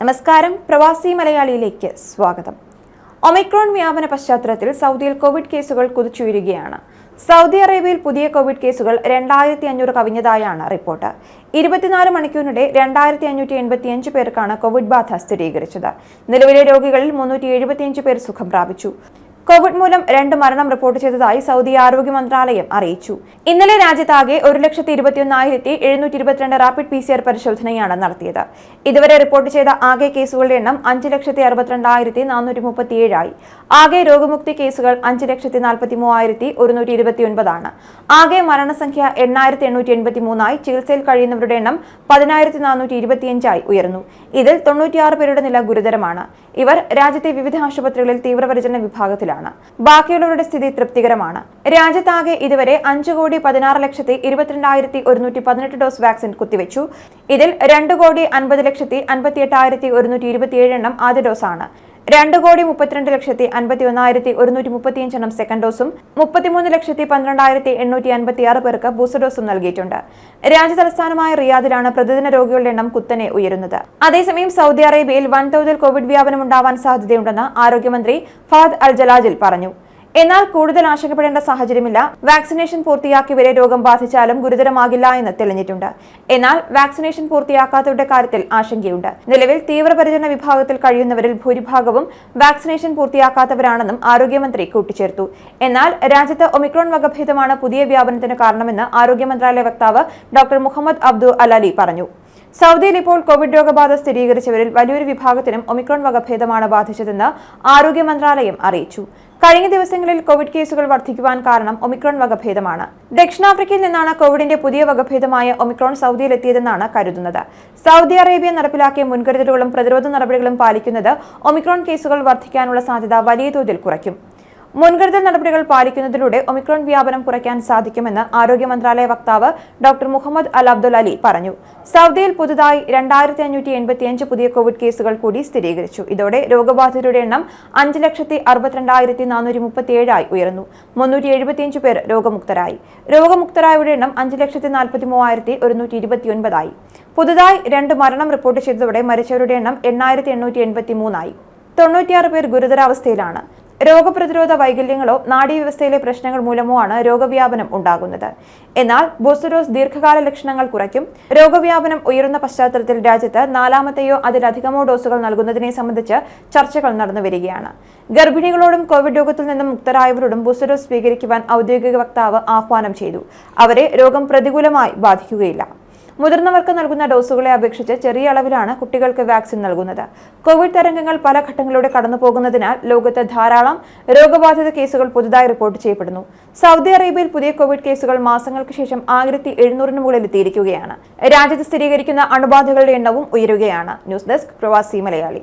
നമസ്കാരം. പ്രവാസി മലയാളിയിലേക്ക് സ്വാഗതം. ഒമിക്രോൺ വ്യാപന പശ്ചാത്തലത്തിൽ സൗദിയിൽ കോവിഡ് കേസുകൾ കുതിച്ചുയരുകയാണ്. സൗദി അറേബ്യയിൽ പുതിയ കോവിഡ് കേസുകൾ രണ്ടായിരത്തി അഞ്ഞൂറ് കവിഞ്ഞതായാണ് റിപ്പോർട്ട്. ഇരുപത്തിനാല് മണിക്കൂറിനിടെ രണ്ടായിരത്തി അഞ്ഞൂറ്റി എൺപത്തിയഞ്ച് പേർക്കാണ് കോവിഡ് ബാധ സ്ഥിരീകരിച്ചത്. നിലവിലെ രോഗികളിൽ മുന്നൂറ്റി എഴുപത്തിയഞ്ച് പേർ സുഖം പ്രാപിച്ചു. കോവിഡ് മൂലം രണ്ട് മരണം റിപ്പോർട്ട് ചെയ്തതായി സൗദി ആരോഗ്യ മന്ത്രാലയം അറിയിച്ചു. ഇന്നലെ രാജ്യത്താകെ ഒരു ലക്ഷത്തി ഇരുപത്തിയൊന്നായിരത്തി എഴുന്നൂറ്റി ഇരുപത്തിരണ്ട് റാപ്പിഡ് പി സി ആർ പരിശോധനയാണ് നടത്തിയത്. ഇതുവരെ റിപ്പോർട്ട് ചെയ്ത ആകെ കേസുകളുടെ എണ്ണം അഞ്ച് ലക്ഷത്തി അറുപത്തിരണ്ടായിരത്തി നാനൂറ്റി മുപ്പത്തിയേഴായി. ആകെ രോഗമുക്തി കേസുകൾ അഞ്ച് ലക്ഷത്തി നാൽപ്പത്തി മൂവായിരത്തി ഒരുന്നൂറ്റി ഇരുപത്തിയൊൻപതാണ്. ആകെ മരണസംഖ്യ എണ്ണായിരത്തി എണ്ണൂറ്റി എൺപത്തി മൂന്നായി ചികിത്സയിൽ കഴിയുന്നവരുടെ എണ്ണം പതിനായിരത്തി നാനൂറ്റി ഇരുപത്തിയഞ്ചായി ഉയർന്നു ഇതിൽ തൊണ്ണൂറ്റിയാറ് പേരുടെ നില ഗുരുതരമാണ്. ഇവർ രാജ്യത്തെ വിവിധ ആശുപത്രികളിൽ തീവ്രപരിചരണ വിഭാഗത്തിലാണ്. ബാക്കിയുള്ളവരുടെ സ്ഥിതി തൃപ്തികരമാണ്. രാജ്യത്താകെ ഇതുവരെ അഞ്ചു കോടി പതിനാറ് ലക്ഷത്തി ഇരുപത്തിരണ്ടായിരത്തി ഒരുന്നൂറ്റി പതിനെട്ട് ഡോസ് വാക്സിൻ കുത്തിവെച്ചു. ഇതിൽ രണ്ട് കോടി അൻപത് ലക്ഷത്തി അൻപത്തി എട്ടായിരത്തി ഒരുന്നൂറ്റി ഇരുപത്തിയേഴ് എണ്ണം ആദ്യ ഡോസാണ്. രണ്ട് കോടി മുപ്പത്തിരണ്ട് ലക്ഷത്തി അൻപത്തി ഒന്നായിരത്തി ഒരുന്നൂറ്റി മുപ്പത്തിയഞ്ചെണ്ണം സെക്കൻഡ് ഡോസും മുപ്പത്തിമൂന്ന് ലക്ഷത്തി പന്ത്രണ്ടായിരത്തി എണ്ണൂറ്റി അൻപത്തി ആറ് പേർക്ക് ബൂസ്റ്റർ ഡോസും നൽകിയിട്ടുണ്ട്. രാജ്യ തലസ്ഥാനമായ റിയാദിലാണ് പ്രതിദിന രോഗികളുടെ എണ്ണം കുത്തനെ ഉയരുന്നത്. അതേസമയം സൗദി അറേബ്യയിൽ വൻതോതിൽ കോവിഡ് വ്യാപനം ഉണ്ടാവാൻ സാധ്യതയുണ്ടെന്ന് ആരോഗ്യമന്ത്രി ഫഹദ് അൽ ജലാജിൽ പറഞ്ഞു. എന്നാൽ കൂടുതൽ ആശങ്കപ്പെടേണ്ട സാഹചര്യമില്ല. വാക്സിനേഷൻ പൂർത്തിയാക്കിയവരെ രോഗം ബാധിച്ചാലും ഗുരുതരമാകില്ല എന്ന് തെളിഞ്ഞിട്ടുണ്ട്. എന്നാൽ വാക്സിനേഷൻ പൂർത്തിയാക്കാത്തവരുടെ കാര്യത്തിൽ ആശങ്കയുണ്ട്. നിലവിൽ തീവ്രപരിചരണ വിഭാഗത്തിൽ കഴിയുന്നവരിൽ ഭൂരിഭാഗവും വാക്സിനേഷൻ പൂർത്തിയാക്കാത്തവരാണെന്നും ആരോഗ്യമന്ത്രി കൂട്ടിച്ചേർത്തു. എന്നാൽ രാജ്യത്ത് ഒമിക്രോൺ വകഭേദമാണ് പുതിയ വ്യാപനത്തിന് കാരണമെന്ന് ആരോഗ്യ മന്ത്രാലയ വക്താവ് ഡോക്ടർ മുഹമ്മദ് അബ്ദു അലാലി പറഞ്ഞു. സൗദിയിൽ ഇപ്പോൾ കോവിഡ് രോഗബാധ സ്ഥിരീകരിച്ചവരിൽ വലിയൊരു വിഭാഗത്തിനും ഒമിക്രോൺ വകഭേദമാണ് ബാധിച്ചതെന്ന് ആരോഗ്യ മന്ത്രാലയം അറിയിച്ചു. കഴിഞ്ഞ ദിവസങ്ങളിൽ കോവിഡ് കേസുകൾ വർദ്ധിക്കുവാൻ കാരണം ഒമിക്രോൺ വകഭേദമാണ്. ദക്ഷിണാഫ്രിക്കയിൽ നിന്നാണ് കോവിഡിന്റെ പുതിയ വകഭേദമായ ഒമിക്രോൺ സൗദിയിലെത്തിയതെന്നാണ് കരുതുന്നത്. സൗദി അറേബ്യ നടപ്പിലാക്കിയ മുൻകരുതലുകളും പ്രതിരോധ നടപടികളും പാലിക്കുന്നത് ഒമിക്രോൺ കേസുകൾ വർദ്ധിക്കാനുള്ള സാധ്യത വലിയ തോതിൽ കുറയ്ക്കും. മുൻകരുതൽ നടപടികൾ പാലിക്കുന്നതിലൂടെ ഒമിക്രോൺ വ്യാപനം കുറയ്ക്കാൻ സാധിക്കുമെന്ന് ആരോഗ്യ മന്ത്രാലയ വക്താവ് doctor Muhammad Al Abdul Ali പറഞ്ഞു. സൗദിയിൽ പുതുതായി രണ്ടായിരത്തി അഞ്ഞൂറ്റി എൺപത്തിയഞ്ച് പുതിയ കോവിഡ് കേസുകൾ കൂടി സ്ഥിരീകരിച്ചു. ഇതോടെ രോഗബാധിതരുടെ എണ്ണം അഞ്ച് ലക്ഷത്തി അറുപത്തിരണ്ടായിരത്തി നാനൂറ്റി മുപ്പത്തിയേഴായി ഉയർന്നു. മുന്നൂറ്റി എഴുപത്തിയഞ്ച് പേർ രോഗമുക്തരായി. രോഗമുക്തരായവരുടെ എണ്ണം അഞ്ച് ലക്ഷത്തി നാൽപ്പത്തി മൂവായിരത്തി ഒരുന്നൂറ്റി ഇരുപത്തിയൊൻപതായി പുതുതായി രണ്ട് മരണം റിപ്പോർട്ട് ചെയ്തതോടെ മരിച്ചവരുടെ എണ്ണം എണ്ണായിരത്തി എണ്ണൂറ്റി എൺപത്തി മൂന്നായി തൊണ്ണൂറ്റിയാറ് പേർ ഗുരുതരാവസ്ഥയിലാണ്. രോഗപ്രതിരോധ വൈകല്യങ്ങളോ നാഡീവ്യവസ്ഥയിലെ പ്രശ്നങ്ങൾ മൂലമോ ആണ് രോഗവ്യാപനം ഉണ്ടാകുന്നത്. എന്നാൽ ബൂസ്റ്റർ ദീർഘകാല ലക്ഷണങ്ങൾ കുറയ്ക്കും. രോഗവ്യാപനം ഉയരുന്ന പശ്ചാത്തലത്തിൽ രാജ്യത്ത് നാലാമത്തെയോ അതിലധികമോ ഡോസുകൾ നൽകുന്നതിനെ സംബന്ധിച്ച് ചർച്ചകൾ നടന്നു വരികയാണ്. ഗർഭിണികളോടും കോവിഡ് രോഗത്തിൽ നിന്നും മുക്തരായവരോടും ബൂസ്റ്റർ സ്വീകരിക്കുവാൻ ഔദ്യോഗിക വക്താവ് ആഹ്വാനം ചെയ്തു. അവരെ രോഗം പ്രതികൂലമായി ബാധിക്കുകയില്ല. മുതിർന്നവർക്ക് നൽകുന്ന ഡോസുകളെ അപേക്ഷിച്ച് ചെറിയ അളവിലാണ് കുട്ടികൾക്ക് വാക്സിൻ നൽകുന്നത്. കോവിഡ് തരംഗങ്ങൾ പല ഘട്ടങ്ങളിലൂടെ കടന്നുപോകുന്നതിനാൽ ലോകത്ത് ധാരാളം രോഗബാധിത കേസുകൾ പുതുതായി റിപ്പോർട്ട് ചെയ്യപ്പെടുന്നു. സൗദി അറേബ്യയിൽ പുതിയ കോവിഡ് കേസുകൾ മാസങ്ങൾക്ക് ശേഷം ആയിരത്തി എഴുന്നൂറിന് മുകളിൽ എത്തിയിരിക്കുകയാണ് രാജ്യത്ത് സ്ഥിരീകരിക്കുന്ന അണുബാധകളുടെ എണ്ണവും ഉയരുകയാണ്. ന്യൂസ് ഡെസ്ക് പ്രവാസി മലയാളി.